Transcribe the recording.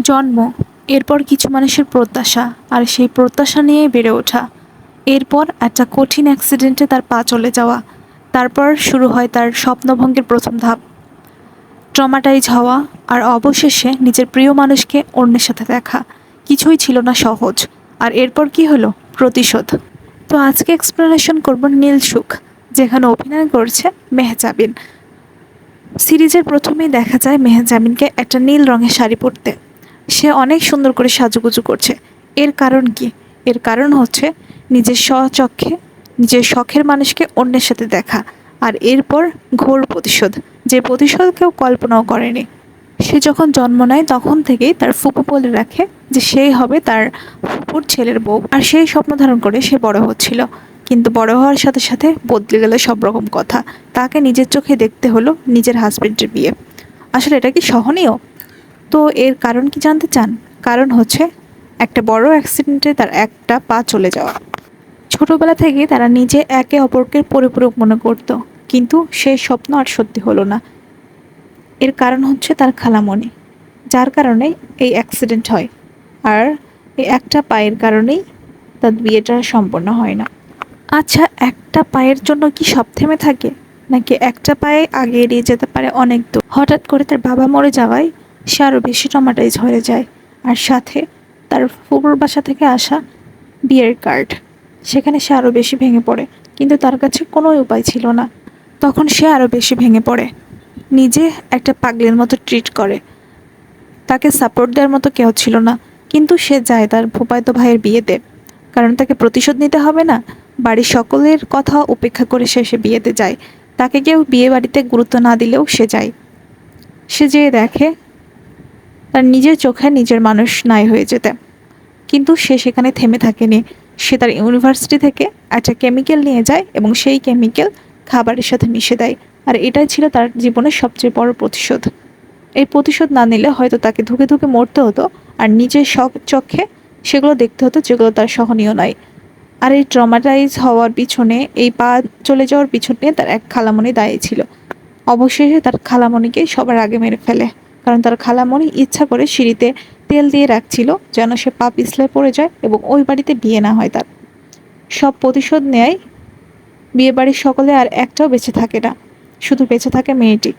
জন্ম, এরপর কিছু মানুষের প্রত্যাশা, আর সেই প্রত্যাশা নিয়েই বেড়ে ওঠা। এরপর একটা কঠিন অ্যাক্সিডেন্টে তার পা চলে যাওয়া। তারপর শুরু হয় তার স্বপ্নভঙ্গের প্রথম ধাপ। ট্রমাটাইজ হওয়া, আর অবশেষে নিজের প্রিয় মানুষকে অন্যের সাথে দেখা। কিছুই ছিল না সহজ। আর এরপর কি হলো? প্রতিশোধ। তো আজকে এক্সপ্লেনেশন করব নীল সুখ, যেখানে অভিনয় করছে মেহজাবিন। সিরিজের প্রথমেই দেখা যায় মেহজামিনকে একটা নীল রঙের শাড়ি পরতে। সে অনেক সুন্দর করে সাজুগুজু করছে। এর কারণ কি? এর কারণ হচ্ছে নিজের স্বচক্ষে, নিজের শখের মানুষকে অন্যের সাথে দেখা আর এরপর ঘোর প্রতিশোধ, যে প্রতিশোধ কেউ কল্পনাও করেনি। সে যখন জন্ম নেয়, তখন থেকেই তার ফুপু বলে রাখে যে সেই হবে তার ফুপুর ছেলের বউ আর সেই স্বপ্ন ধারণ করে সে বড় হচ্ছিল। কিন্তু বড় হওয়ার সাথে সাথে বদলে গেল সব রকম কথা। তাকে নিজের চোখে দেখতে হলো নিজের হাজবেন্ডের বিয়ে। আসলে এটা কি সহনীয়? তো এর কারণ কি জানতে চান? কারণ হচ্ছে, একটা বড় অ্যাক্সিডেন্টে তার একটা পা চলে যাওয়া। ছোটবেলা থেকে তারা নিজে একে অপরকে পরিপূরক মনে করত, কিন্তু সেই স্বপ্ন আর সত্যি হলো না। এর কারণ হচ্ছে তার খালামণি, যার কারণে এই অ্যাক্সিডেন্ট হয়। আর এই একটা পায়ের কারণেই তার বিয়েটা সম্পন্ন হয় না। আচ্ছা একটা পায়ের জন্য কি সব থেমে থাকে? নাকি একটা পায়ে আগে এড়িয়ে যেতে পারে অনেক দূর? হঠাৎ করে তার বাবা মরে যাওয়ায় সে আরও বেশি টমাটাইজ হয়ে যায়। আর সাথে তার ফুপুর বাসা থেকে আসা বিয়ের কার্ড সেখানে সে আরও বেশি ভেঙে পড়ে। কিন্তু তার কাছে কোনো উপায় ছিল না। তখন সে আরও বেশি ভেঙে পড়ে। নিজে একটা পাগলের মতো ট্রিট করে। তাকে সাপোর্ট দেওয়ার মতো কেউ ছিল না। কিন্তু সে যায় তার ফুপায়তো ভাইয়ের বিয়েতে। কারণ তাকে প্রতিশোধ নিতে হবে না। বাড়ির সকলের কথা উপেক্ষা করে সে সে বিয়েতে যায়। তাকে কেউ বিয়ে বাড়িতে গুরুত্ব না দিলেও সে যায়। সে যেয়ে দেখে তার নিজের চোখে নিজের মানুষ নাই হয়ে যেতে। কিন্তু সে সেখানে থেমে থাকেনি। সে তার ইউনিভার্সিটি থেকে একটা কেমিক্যাল নিয়ে যায় এবং সেই কেমিক্যাল খাবারের সাথে মিশে দেয়। আর এটাই ছিল তার জীবনের সবচেয়ে বড় প্রতিশোধ। এই প্রতিশোধ না নিলে হয়তো তাকে ধুকে ধুকে মরতে হতো আর নিজের শখ চক্ষে সেগুলো দেখতে হতো যেগুলো তার সহনীয় নয়। আর এই ট্রমাটাইজ হওয়ার পিছনে, এই পা চলে যাওয়ার পিছনে তার এক খালামণি দায়ী ছিল। অবশেষে তার খালামণিকে সবার আগে মেরে ফেলে। কারণ তার খালামণি ইচ্ছা করে সিঁড়িতে তেল দিয়ে রাখছিল যেন সে পা পিছলে পড়ে যায় এবং ওই বাড়িতে বিয়ে না হয় তার। সব প্রতিশোধ নেয় বিয়ে বাড়ির সকলে আর একটাও বেঁচে থাকে না, শুধু বেঁচে থাকে মেয়েটি।